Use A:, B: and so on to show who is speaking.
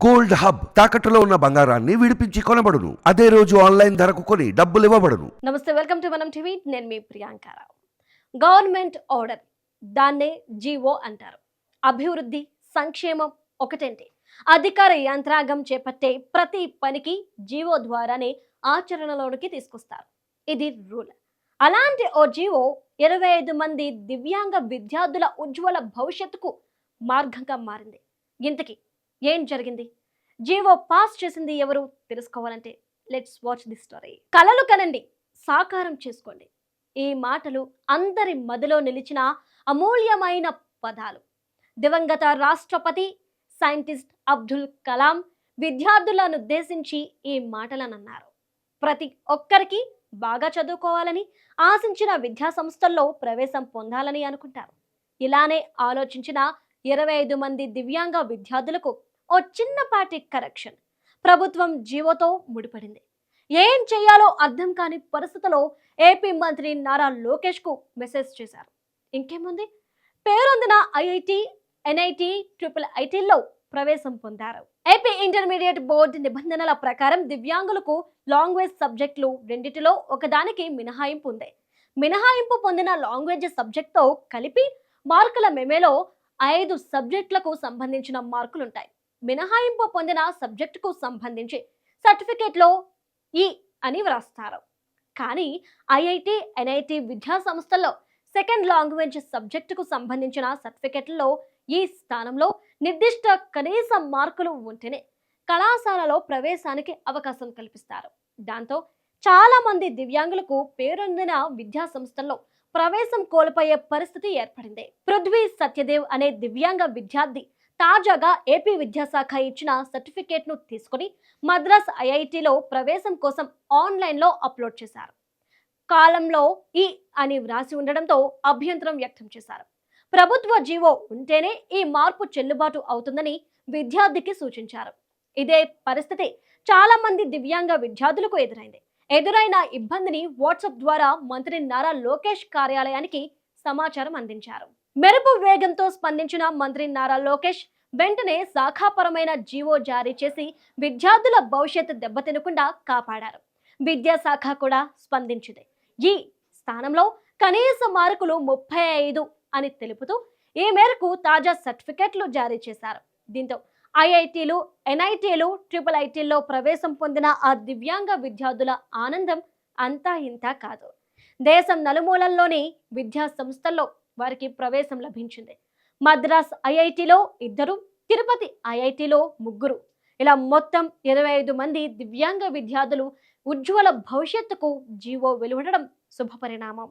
A: Gold hub తాకట్టులో ఉన్న బంగారాన్ని విడిపించి కొనబడును. అదే రోజు ఆన్లైన్ ధరకు కొని డబ్బులు ఇవ్వబడును.
B: నమస్తే వెల్కమ్ టు మనం టీవీ. నేను మీ ప్రియాంకారావు గవర్నమెంట్ ఆర్డర్ దాన్నే జీవో అంటారు. అభివృద్ధి సంక్షేమం ఒకటేంటి అధికార యంత్రాంగం చేపట్టే ప్రతి పనికి జీవో ద్వారానే ఆచరణలోనికి తీసుకొస్తారు. ఇది రూల్. అలాంటి ఓ జీవో ఇరవై ఐదు మంది దివ్యాంగ విద్యార్థుల ఉజ్వల భవిష్యత్తుకు మార్గంగా మారింది. ఇంతకీ ఏం జరిగింది? జీవో పాస్ చేసింది ఎవరు? తెలుసుకోవాలంటే లెట్స్ వాచ్ ది స్టోరీ. కలలు కనండి. సాకారం చేసుకోండి. ఈ మాటలు అందరి మదిలో నిలిచిన అమూల్యమైన పదాలు. దివంగత రాష్ట్రపతి సైంటిస్ట్ అబ్దుల్ కలాం విద్యార్థులను ఉద్దేశించి ఈ మాటలను అన్నారు ప్రతి ఒక్కరికి బాగా చదువుకోవాలని ఆశించిన విద్యా సంస్థల్లో ప్రవేశం పొందాలని అనుకుంటారు. ఇలానే ఆలోచించిన ఇరవై ఐదు మంది దివ్యాంగ విద్యార్థులకు ఓ చిన్నపాటి కరెక్షన్. ప్రభుత్వం జీవోతో ముడిపడింది. ఏం చేయాలో అర్థం కాని పరిస్థితిలో ఏపీ మంత్రి నారా లోకేష్కు మెసేజ్ చేశారు. ఇంకేముంది? పేరొందిన ఐఐటి ఎన్ఐటి ట్రిపుల్ ఐటీల్లో ప్రవేశం పొందారు. ఏపీ ఇంటర్మీడియట్ బోర్డు నిబంధనల ప్రకారం దివ్యాంగులకు లాంగ్వేజ్ సబ్జెక్టులు రెండిటిలో ఒకదానికి మినహాయింపు ఉంది. మినహాయింపు పొందిన లాంగ్వేజ్ సబ్జెక్ట్తో కలిపి మార్కుల మెమేలో ఐదు సబ్జెక్టులకు సంబంధించిన మార్కులుంటాయి. మినహాయింపు పొందిన సబ్జెక్టుకు సంబంధించి సర్టిఫికేట్లో ఈ అని వ్రాస్తారు. కానీ ఐఐటి ఎన్ఐటి విద్యా సంస్థల్లో సెకండ్ లాంగ్వేజ్ సబ్జెక్టుకు సంబంధించిన సర్టిఫికెట్లలో ఈ స్థానంలో నిర్దిష్ట కనీస మార్కులు ఉంటేనే కళాశాలలో ప్రవేశానికి అవకాశం కల్పిస్తారు. దాంతో చాలా మంది దివ్యాంగులకు పేరొందిన విద్యా సంస్థల్లో ప్రవేశం కోల్పోయే పరిస్థితి ఏర్పడింది. పృథ్వీ సత్యదేవ్ అనే దివ్యాంగ విద్యార్థి తాజాగా ఏపీ విద్యాశాఖ ఇచ్చిన సర్టిఫికేట్ను తీసుకుని మద్రాస్ ఐఐటిలో ప్రవేశం కోసం ఆన్లైన్లో అప్లోడ్ చేశారు. కాలంలో ఈ అని వ్రాసి ఉండడంతో అభ్యంతరం వ్యక్తం చేశారు. ప్రభుత్వ జీవో ఉంటేనే ఈ మార్పు చెల్లుబాటు అవుతుందని విద్యార్థికి సూచించారు. ఇదే పరిస్థితి చాలా మంది దివ్యాంగ విద్యార్థులకు ఎదురైంది. ఎదురైన ఇబ్బందిని వాట్సాప్ ద్వారా మంత్రి నారా లోకేష్ కార్యాలయానికి సమాచారం అందించారు. మెరుపు వేగంతో స్పందించిన మంత్రి నారా లోకేష్ వెంటనే శాఖాపరమైన జీవో జారీ చేసి విద్యార్థుల భవిష్యత్తు దెబ్బతినకుండా కాపాడారు. విద్యాశాఖ కూడా స్పందించింది. ఈ స్థానంలో కనీస మార్కులు ముప్పై ఐదు అని తెలుపుతూ ఈ మేరకు తాజా సర్టిఫికెట్లు జారీ చేశారు. దీంతో ఐఐటీలు ఎన్ఐటీలు ట్రిపుల్ ఐటీల్లో ప్రవేశం పొందిన ఆ దివ్యాంగ విద్యార్థుల ఆనందం అంతా ఇంతా కాదు. దేశం నలుమూలల్లోని విద్యా సంస్థల్లో వారికి ప్రవేశం లభించింది. మద్రాస్ ఐఐటిలో ఇద్దరు తిరుపతి ఐఐటిలో ముగ్గురు. ఇలా మొత్తం ఇరవై ఐదు మంది దివ్యాంగ విద్యార్థులు ఉజ్వల భవిష్యత్తుకు జీవో వెలువడడం శుభపరిణామం.